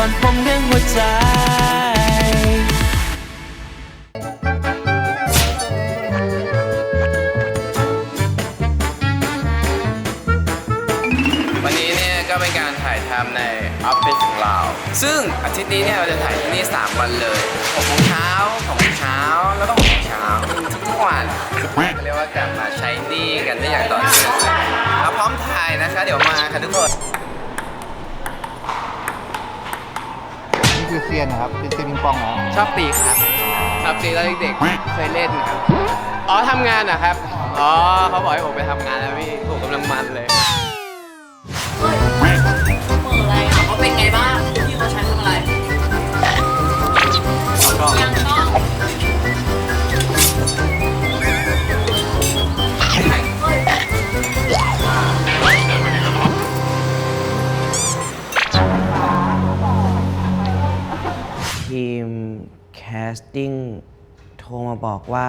่อนปมเรื่องหัวใจวันนี้เนี่ยก็เป็นการถ่ายทำในออฟฟิศของเรา ซึ่งอาทิตย์นี้เนี่ยเราจะถ่ายที่นี่ 3 วันเลย6โมงเช้า6โมงเช้า แล้วก็6โมงเช้าทุกวันเรียกว่ากลับมาใช้หนี้กันได้อย่างต่อเนื่องเราพร้อมถ่ายนะคะ เดี๋ยวมาค่ะทุกคน คือเซียนนะครับเป็นเซียนปิงปองเหรอชอบตีครับชอบตีตอนเด็กๆเคยเล่นครับ อ๋อทำงานนะครับ อ๋อเขาบอกให้ผมไปทำงานแล้วพี่ผมกำลังมันเลย ทีมแคสติ้งโทรมาบอกว่า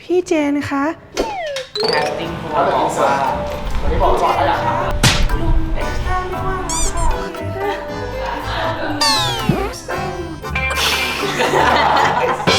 พี่เจนคะ แคสติ้งโทรมาบอกว่าวันนี้บอกว่าอนนะค่ะ